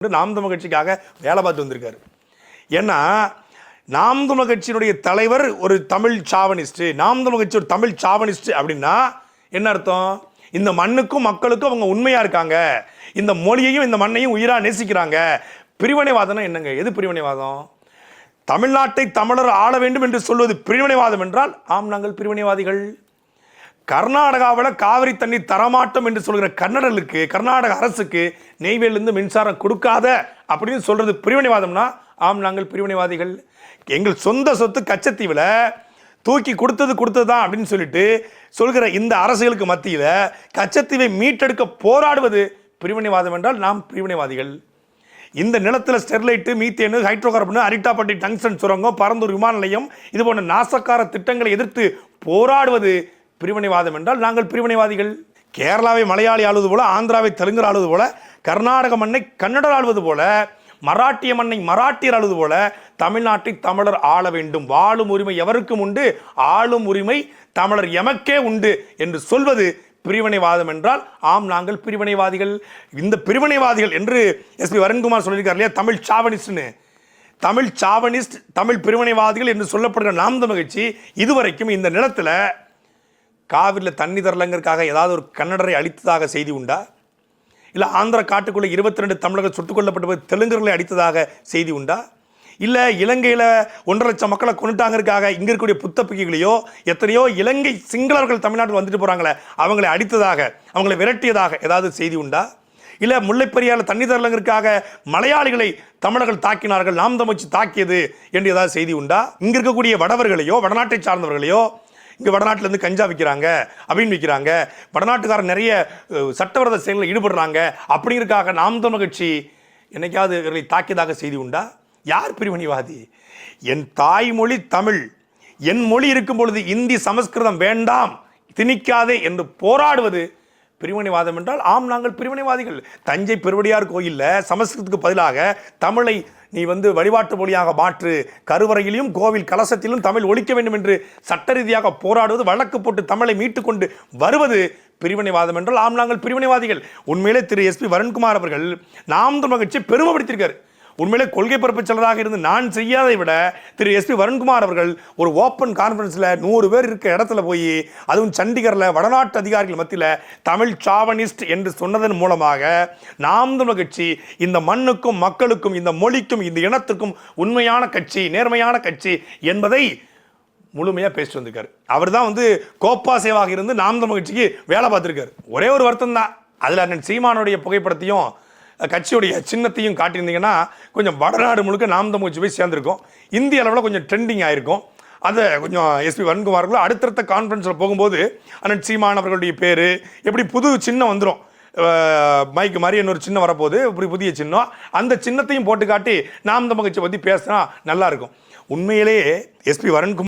என்று நாம் தமிழ் கட்சிக்காக வேலை பார்த்து வந்திருக்காரு. ஏன்னா நாம் தமிழ் கட்சியினுடைய தலைவர் ஒரு தமிழ் சாவனிஸ்ட் நாம் தமிழ் கட்சி ஒரு தமிழ் சாவனிஸ்ட் அப்படின்னா என்ன அர்த்தம்? இந்த மண்ணுக்கும் மக்களுக்கும் அவங்க உண்மையாக இருக்காங்க. இந்த மொழியையும் இந்த மண்ணையும் உயிராக நேசிக்கிறாங்க. பிரிவினைவாதம்னா என்னங்க? எது பிரிவினைவாதம்? தமிழ்நாட்டை தமிழர் ஆள வேண்டும் என்று சொல்வது பிரிவினைவாதம் என்றால் ஆம் நாங்கள் பிரிவினைவாதிகள். கர்நாடகாவில் காவிரி தண்ணி தரமாட்டோம் என்று சொல்கிற கன்னடலுக்கு கர்நாடக அரசுக்கு நெய்வேலிருந்து மின்சாரம் கொடுக்காத அப்படின்னு சொல்கிறது பிரிவினைவாதம்னா? ஆம் நாங்கள் பிரிவினைவாதிகள். எங்கள் சொந்த சொத்து கச்சத்தீவில் தூக்கி கொடுத்தது கொடுத்தது தான் அப்படின்னு சொல்லிட்டு சொல்கிற இந்த அரசுகளுக்கு மத்தியில் கச்சத்தீவை மீட்டெடுக்க போராடுவது பிரிவினைவாதம் என்றால் நாம் பிரிவினைவாதிகள். இந்த நிலத்தில் Sterlite methane hydro carbon Arittapatti tungsten சுரங்கம் பரந்தூர் விமான நிலையம் இது போன்ற நாசக்கார திட்டங்களை எதிர்த்து போராடுவது பிரிவினைவாதம் என்றால் நாங்கள் பிரிவினைவாதிகள். கேரளாவை மலையாளி ஆளுவது போல ஆந்திராவை தெலுங்கர் ஆளுவது போல கர்நாடக மண்ணை கன்னடர் ஆளுவது போல மராட்டிய மண்ணை மராட்டியர் ஆளுவது போல தமிழ்நாட்டை தமிழர் ஆள வேண்டும். வாழும் உரிமை எவருக்கும் உண்டு? ஆளும் உரிமை தமிழர் எமக்கே உண்டு என்று சொல்வது பிரிவினைவாதம் என்றால் ஆம் நாங்கள் பிரிவினைவாதிகள். இந்த பிரிவினைவாதிகள் என்று எஸ்பி வருண்குமார் சொல்லியிருக்கார் இல்லையா? தமிழ் சாவனிஸ்ட்னு தமிழ் சாவனிஸ்ட் தமிழ் பிரிவினைவாதிகள் என்று சொல்லப்படுகிற நாம் தமிழ்ச்சி இதுவரைக்கும் இந்த நிலத்தில் காவிரியில் தண்ணி தரலங்கிறதுக்காக ஏதாவது ஒரு கன்னடரை அழித்ததாக செய்தி உண்டா? இல்லை ஆந்திர காட்டுக்குள்ளே இருபத்தி ரெண்டு தமிழர்கள் சுட்டுக் கொல்லப்பட்டு போய் தெலுங்கர்களை அடித்ததாக செய்தி உண்டா? இல்லை இலங்கையில் ஒன்றரை லட்சம் மக்களை கொண்டுட்டாங்கிறதுக்காக இங்கே இருக்கக்கூடிய புத்தப்பிக்கைகளையோ எத்தனையோ இலங்கை சிங்களவர்கள் தமிழ்நாட்டில் வந்துட்டு போகிறாங்களே அவங்களை அடித்ததாக அவங்களை விரட்டியதாக ஏதாவது செய்தி உண்டா? இல்லை முல்லைப்பெரியாரில் தண்ணி தரலங்கிறதுக்காக மலையாளிகளை தமிழர்கள் தாக்கினார்கள் நாம் தமிழ்ச்சி தாக்கியது என்று ஏதாவது செய்தி உண்டா? இங்கே இருக்கக்கூடிய வடவர்களையோ வடநாட்டை சார்ந்தவர்களையோ இங்கே வடநாட்டிலேருந்து கஞ்சா விற்கிறாங்க அப்படின்னு விற்கிறாங்க வடநாட்டுக்காரர் நிறைய சட்டவிரத சட்டவிரோத செயலில் ஈடுபடுறாங்க. அப்படிங்கிறதுக்காக நாம் தமிழ் கட்சி என்னைக்காவது இவர்களை தாக்கியதாக செய்தி உண்டா? யார் பிரிவினைவாதி? என் தாய்மொழி தமிழ். என் மொழி இருக்கும் பொழுது இந்தி சமஸ்கிருதம் வேண்டாம். திணிக்காதே என்று போராடுவது பிரிவினைவாதம் என்றால் ஆம் நாங்கள் பிரிவினைவாதிகள். தஞ்சை பெருவடியார் கோயிலில் சமஸ்கிருதத்துக்கு பதிலாக தமிழை நீ வந்து வழிபாட்டு மொழியாக மாற்று கருவறையிலும் கோவில் கலசத்திலும் தமிழ் ஒழிக்க வேண்டும் என்று சட்ட ரீதியாக போராடுவது வழக்கு போட்டு தமிழை மீட்டுக்கொண்டு வருவது பிரிவினைவாதம் என்றால் ஆம் நாங்கள் பிரிவினைவாதிகள். உண்மையிலே திரு எஸ்பி வருண்குமார் அவர்கள் நாம் தமிழ் கட்சி பெருமைப்படுத்தியிருக்காரு. உண்மையிலே கொள்கை பரப்பு செயலராக இருந்து நான் செய்யாதை விட திரு எஸ்பி வருண்குமார் அவர்கள் ஒரு ஓப்பன் கான்ஃபரன்ஸில் நூறு பேர் இருக்க இடத்துல போய் அதுவும் சண்டிகரில் வடநாட்டு அதிகாரிகள் மத்தியில் தமிழ் சாவனிஸ்ட் என்று சொன்னதன் மூலமாக நாம் தமிழ் கட்சி இந்த மண்ணுக்கும் மக்களுக்கும் இந்த மொழிக்கும் இந்த இனத்துக்கும் உண்மையான கட்சி நேர்மையான கட்சி என்பதை முழுமையாக பேசிட்டு வந்திருக்காரு. அவர் தான் வந்து கோப்பா சேவாக இருந்து நாம் தமிழ் கட்சிக்கு வேலை பார்த்துருக்காரு. ஒரே ஒரு வருத்தம் தான் அதில் அண்ணன் சீமானுடைய புகைப்படத்தையும் கட்சியுடைய சின்னத்தையும் காட்டியிருந்தீங்கன்னா கொஞ்சம் வடநாடு முழுக்க நாம் தமிழ்ச்சி போய் சேர்ந்துருக்கும். இந்திய அளவில் கொஞ்சம் ட்ரெண்டிங் ஆயிருக்கும். அதை கொஞ்சம் எஸ்பி வன்குமார்களும் அடுத்தடுத்த கான்ஃபரன்ஸில் போகும்போது அண்ணன் சீமான் அவர்களுடைய பேர் எப்படி புது சின்னம் வந்துடும் மைக்கு மாதிரி இன்னொரு சின்னம் வரப்போகுது இப்படி புதிய சின்னம். அந்த சின்னத்தையும் போட்டு காட்டி நாம் தமிழ் பற்றி பேசினா நல்லா இருக்கும். உண்மையிலேயே எஸ்பி வருண்குமார்